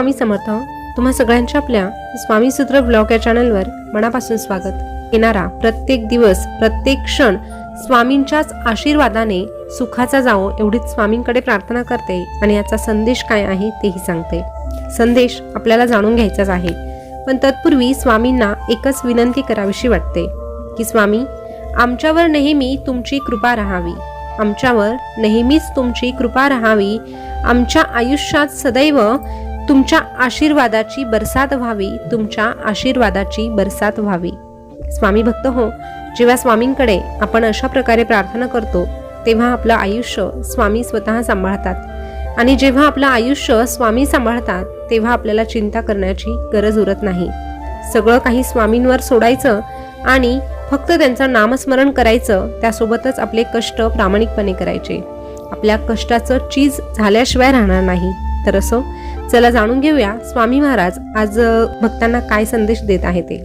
स्वामी समर्थ तुम्हा सगळ्यांच्या आपल्या स्वामी सूत्र ब्लॉग या चॅनलवर मनापासून स्वागत. येणारा प्रत्येक दिवस प्रत्येक क्षण स्वामींच्याच आशीर्वादाने सुखाचा जावो एवढीच स्वामींकडे प्रार्थना करते आणि याचा संदेश काय आहे तेही सांगते. संदेश आपल्याला जाणून घ्यायचाच आहे. पण तत्पूर्वी स्वामींना एकच विनंती करावीशी वाटते की स्वामी आमच्यावर नेहमी तुमची कृपा राहावी. आमच्यावर नेहमीच तुमची कृपा राहावी. आमच्या आयुष्यात सदैव तुमच्या आशीर्वादाची बरसात व्हावी तुमच्या आशीर्वादाची बरसात व्हावी. स्वामी भक्त हो जेव्हा स्वामींकडे आपण अशा प्रकारे प्रार्थना करतो तेव्हा आपलं आयुष्य स्वामी स्वतः सांभाळतात. आणि जेव्हा आपलं आयुष्य स्वामी सांभाळतात तेव्हा आपल्याला चिंता करण्याची गरज उरत नाही. सगळं काही स्वामींवर सोडायचं आणि फक्त त्यांचं नामस्मरण करायचं त्यासोबतच आपले कष्ट प्रामाणिकपणे करायचे. आपल्या कष्टाचं चीज झाल्याशिवाय राहणार नाही. तर असो चला जाणून घेऊया. स्वामी महाराज आज भक्तांना काय संदेश देत आहे ते?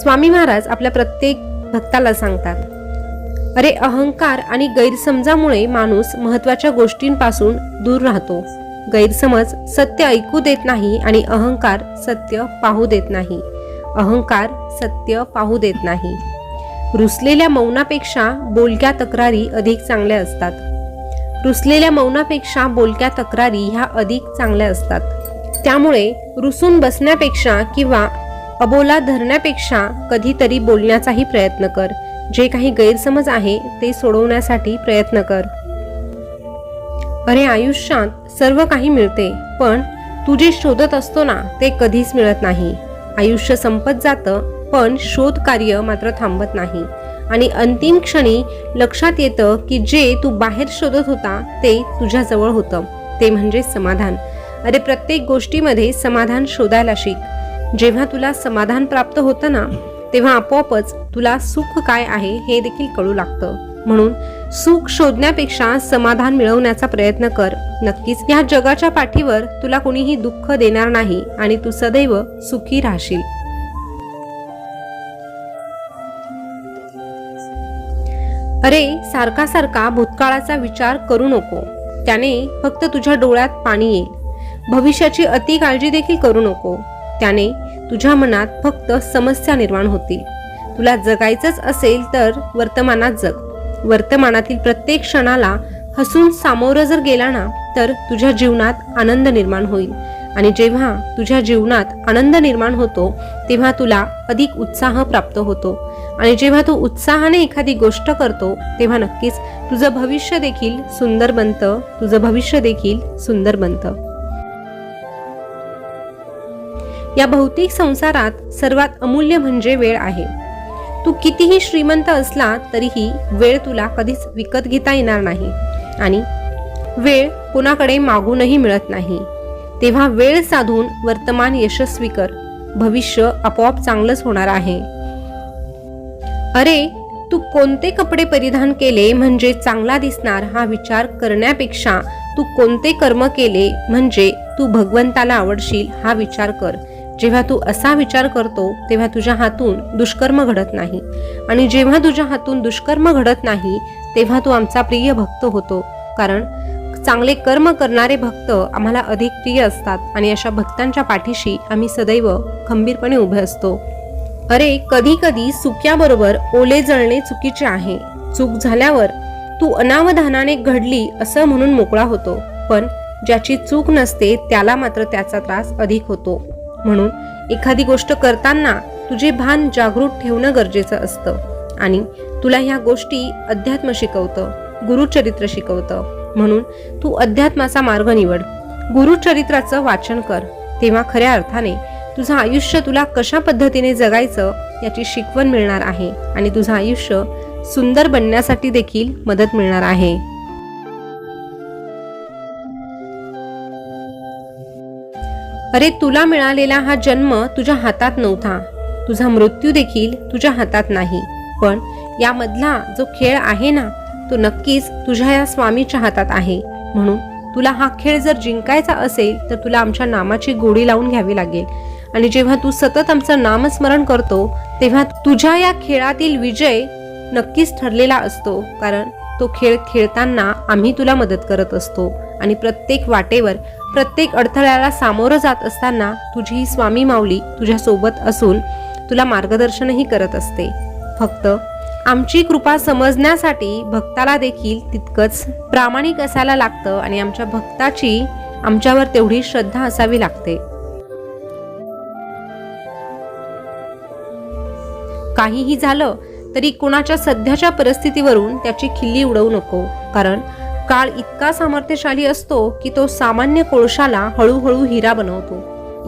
स्वामी महाराज आपल्या प्रत्येक भक्ताला सांगतात अरे अहंकार आणि गैरसमजामुळे माणूस महत्त्वाच्या गोष्टींपासून दूर राहतो. गैरसमज सत्य ऐकू देत नाही आणि अहंकार सत्य पाहू देत नाही. अहंकार सत्य पाहू देत नाही. रुसलेल्या मौनापेक्षा बोलक्या तक्रारी अधिक चांगल्या असतात. रुसलेल्या मौनापेक्षा बोलक्या तक्रारी ह्या अधिक चांगल्या असतात. त्यामुळे रुसून बसण्यापेक्षा किंवा अबोला धरण्यापेक्षा कधीतरी बोलण्याचाही प्रयत्न कर. जे काही गैरसमज आहे ते सोडवण्यासाठी प्रयत्न कर. अरे आयुष्यात सर्व काही मिळते पण तू जे शोधत असतो ना ते कधीच मिळत नाही. आयुष्य संपत जातं पण शोध कार्य मात्र थांबत नाही. आणि अंतिम क्षणी लक्षात येतं की जे तू बाहेर शोधत होता ते तुझ्याजवळ होतं. ते म्हणजे समाधान. अरे प्रत्येक गोष्टीमध्ये समाधान शोधायला शिक. जेव्हा तुला समाधान प्राप्त होतं ना तेव्हा आपोआपच तुला सुख काय आहे हे देखील कळू लागतं. म्हणून सुख शोधण्यापेक्षा समाधान मिळवण्याचा प्रयत्न कर. नक्कीच या जगाच्या पाठीवर तुला कोणीही दुःख देणार नाही आणि तू सदैव सुखी राहशील. अरे सारखा सारखा भूतकाळाचा विचार करू नको. त्याने फक्त तुझ्या डोळ्यात पाणी येईल. भविष्याची अति काळजी देखील करू नको. त्याने तुझ्या मनात फक्त समस्या निर्माण होतील. तुला जगायचंच असेल तर वर्तमानात जग. वर्तमानातील प्रत्येक क्षणाला हसून सामोरं जर गेला ना तर तुझ्या जीवनात आनंद निर्माण होईल. आणि जेव्हा तुझ्या जीवनात आनंद निर्माण होतो तेव्हा तुला अधिक उत्साह प्राप्त होतो. आणि जेव्हा तू उत्साहाने एखादी गोष्ट करतो तेव्हा नक्कीच तुझं भविष्य देखील सुंदर बनतं. तुझं भविष्य देखील सुंदर बनतं. या भौतिक संसारात सर्वात अमूल्य म्हणजे वेळ आहे. तू कितीही श्रीमंत असला तरीही वेळ तुला कधीच विकत घेता येणार नाही. आणि वेळ कोणाकडे मागूनही मिळत नाही. तेव्हा वेळ साधून वर्तमान यशस्वी कर. भविष्य आपोआप चांगलंच होणार आहे. अरे तू कोणते कपडे परिधान केले म्हणजे चांगला दिसणार हा विचार करण्यापेक्षा तू कोणते कर्म केले म्हणजे तू भगवंताला आवडशील हा विचार कर. जेव्हा तू असा विचार करतो तेव्हा तुझ्या हातून दुष्कर्म घडत नाही. आणि जेव्हा तुझ्या हातून दुष्कर्म घडत नाही तेव्हा तू आमचा प्रिय भक्त होतो. कारण चांगले कर्म करणारे भक्त आम्हाला अधिक प्रिय असतात आणि अशा भक्तांच्या पाठीशी आम्ही सदैव खंबीरपणे उभे असतो. अरे कधी कधी सुक्याबरोबर ओले जळणे चुकीचे आहे. चूक झाल्यावर तू अनावधानाने घडली असं म्हणून मोकळा होतो. पण ज्याची चूक नसते त्याला मात्र त्याचा त्रास अधिक होतो. म्हणून एखादी गोष्ट करताना तुझे भान जागृत ठेवणं गरजेचं असतं. आणि तुला ह्या गोष्टी अध्यात्म शिकवतं गुरुचरित्र शिकवतं. म्हणून तू अध्यात्माचा मार्ग निवड. गुरुचरित्राचं वाचन कर. तेव्हा खऱ्या अर्थाने तुझं आयुष्य तुला कशा पद्धतीने जगायचं याची शिकवण मिळणार आहे आणि तुझं आयुष्य सुंदर बनण्यासाठी देखील मदत मिळणार आहे. अरे तुला मिळालेला हा जन्म तुझ्या हातात नव्हता. तुझा मृत्यू देखील तुझ्या हातात नाही. पण यामधला जो खेळ आहे ना तो नक्कीच तुझ्या या स्वामीच्या हातात आहे. म्हणून तुला हा खेळ जर जिंकायचा असेल तर तुला आमच्या नामाची गोडी लावून घ्यावी लागेल. आणि जेव्हा तू सतत आमचं नामस्मरण करतो तेव्हा तुझ्या या खेळातील विजय नक्कीच ठरलेला असतो. कारण तो खेळ खेळताना आम्ही तुला मदत करत असतो आणि प्रत्येक वाटेवर प्रत्येक अडथळ्याला सामोरं जात असताना तुझी ही स्वामी माऊली तुझ्यासोबत असून तुला मार्गदर्शनही करत असते. फक्त आमची कृपा समजण्यासाठी भक्ताला देखील तितकंच प्रामाणिक असायला लागतं आणि आमच्या भक्ताची आमच्यावर तेवढी श्रद्धा असावी लागते. काहीही झालं तरी कुणाच्या सध्याच्या परिस्थितीवरून त्याची खिल्ली उडवू नको. कारण काळ इतका सामर्थ्यशाली असतो की तो सामान्य कोळशाला हळूहळू हिरा बनवतो.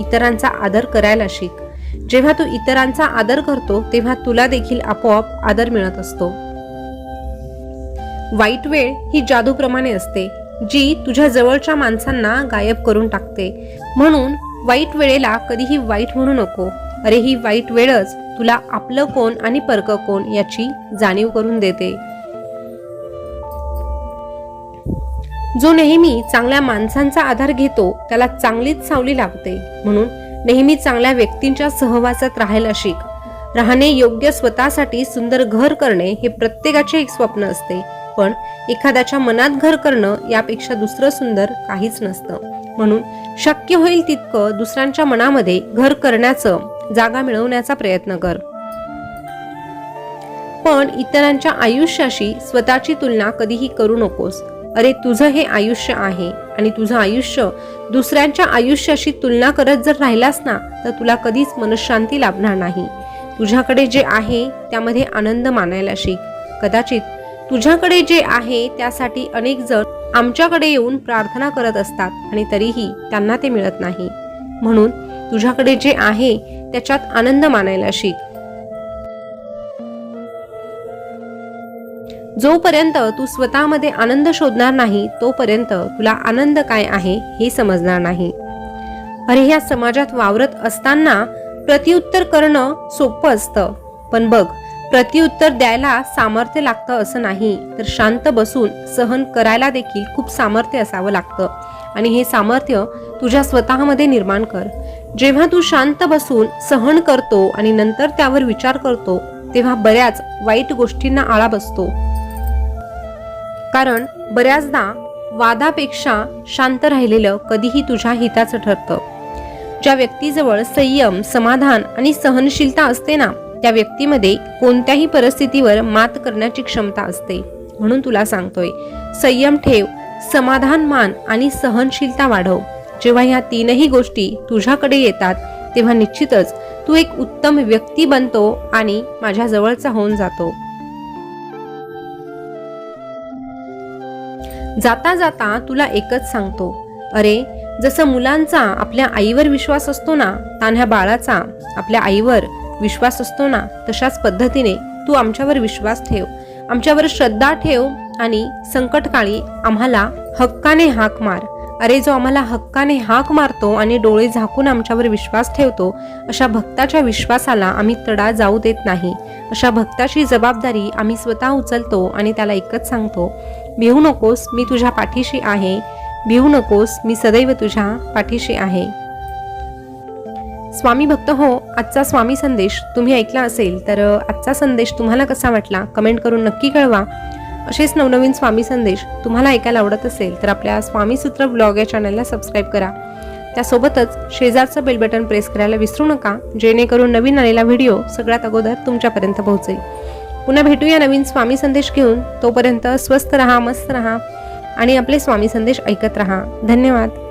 इतरांचा आदर करायला शिक. जेव्हा तू इतरांचा आदर करतो तेव्हा तुला देखील आपोआप आदर मिळत असतो. वाईट वेळ ही जादूप्रमाणे असते जी तुझ्या जवळच्या माणसांना गायब करून टाकते. म्हणून वाईट वेळेला कधीही वाईट म्हणू नको. अरे ही वाईट वेळच तुला आपलं कोण आणि परक कोण याची जाणीव करून देते. जो नेहमी चांगल्या माणसांचा आधार घेतो त्याला चांगलीच सावली लागते. म्हणून नेहमी चांगल्या व्यक्तींच्या सहवासात राहायला शिक. राहणे योग्य स्वतःसाठी सुंदर घर करणे हे प्रत्येकाचे एक स्वप्न असते. पण एखाद्याच्या मनात घर करणं यापेक्षा दुसरं सुंदर काहीच नसतं. म्हणून शक्य होईल तितकं दुसऱ्यांच्या मनामध्ये घर करण्याचं जागा मिळवण्याचा प्रयत्न कर. पण इतरांच्या आयुष्याशी स्वतःची तुलना कधीही करू नकोस. अरे तुझं हे आयुष्य आहे आणि तुझं आयुष्य दुसऱ्यांच्या आयुष्याशी तुलना करत जर राहिलास ना तर तुला कधीच मनशांती लाभणार नाही. तुझ्याकडे जे आहे त्यामध्ये आनंद मानायला शिक. कदाचित तुझ्याकडे जे आहे त्यासाठी अनेक जण आमच्याकडे येऊन प्रार्थना करत असतात आणि तरीही त्यांना ते मिळत नाही. म्हणून तुझ्याकडे जे आहे त्याच्यात आनंद मानायला शिक. जोपर्यंत तू स्वतःमध्ये आनंद शोधणार नाही तोपर्यंत तुला आनंद काय आहे हे समजणार नाही. अरे ह्या समाजात वावरत असताना प्रत्युत्तर करणं सोपं असतं. पण बघ प्रत्युत्तर द्यायला सामर्थ्य लागतं असं नाही तर शांत बसून सहन करायला देखील खूप सामर्थ्य असावं लागतं. आणि हे सामर्थ्य तुझ्या स्वतःमध्ये निर्माण कर. जेव्हा तू शांत बसून सहन करतो आणि नंतर त्यावर विचार करतो तेव्हा बऱ्याच वाईट गोष्टींना आळा बसतो. कारण बऱ्याचदा वादापेक्षा शांत राहिलेलं कधीही तुझ्या हिताचं ठरतं. ज्या व्यक्तीजवळ संयम समाधान आणि सहनशीलता असते ना त्या व्यक्तीमध्ये कोणत्याही परिस्थितीवर मात करण्याची क्षमता असते. म्हणून तुला सांगतोय संयम ठेव समाधान मान आणि सहनशीलता वाढव. जेव्हा ह्या तीनही गोष्टी तुझ्याकडे येतात तेव्हा निश्चितच तू एक उत्तम व्यक्ती बनतो आणि माझ्या जवळचा होऊन जातो. जाता जाता तुला एकच सांगतो अरे जसं मुलांचा आपल्या आईवर विश्वास असतो ना तान्ह्या बाळाचा आपल्या आईवर विश्वास असतो ना तशाच पद्धतीने तू आमच्यावर विश्वास ठेव. आमच्यावर श्रद्धा ठेव आणि संकटकाळी आम्हाला हक्काने हाक मार. अरे जो आम्हाला हक्काने हाक मारतो आणि डोळे झाकून आमच्यावर विश्वास ठेवतो अशा भक्ताच्या विश्वासाला आम्ही तडा जाऊ देत नाही. अशा भक्ताची जबाबदारी आम्ही स्वतः उचलतो आणि त्याला एकच सांगतो भिवू नकोस मी तुझ्या पाठीशी आहे. भिवू नकोस मी सदैव तुझ्या पाठीशी आहे. स्वामी भक्त हो आजचा स्वामी संदेश तुम्ही ऐकला असेल तर आजचा संदेश तुम्हाला कसा वाटला? कमेंट करून नक्की कळवा. असेच नवनवीन स्वामी संदेश तुम्हाला ऐकायला आवडत असेल तर आपल्या स्वामी सूत्र ब्लॉग या चॅनलला सबस्क्राईब करा. त्यासोबतच शेजारचं बेल बटन प्रेस करायला विसरू नका जेणेकरून नवीन आलेला व्हिडिओ सगळ्यात अगोदर तुमच्यापर्यंत पोहोचेल. पुन्हा भेटूया नवीन स्वामी संदेश घेऊन तोपर्यंत स्वस्त रहा मस्त रहा आणि आपले स्वामी संदेश ऐकत रहा. धन्यवाद.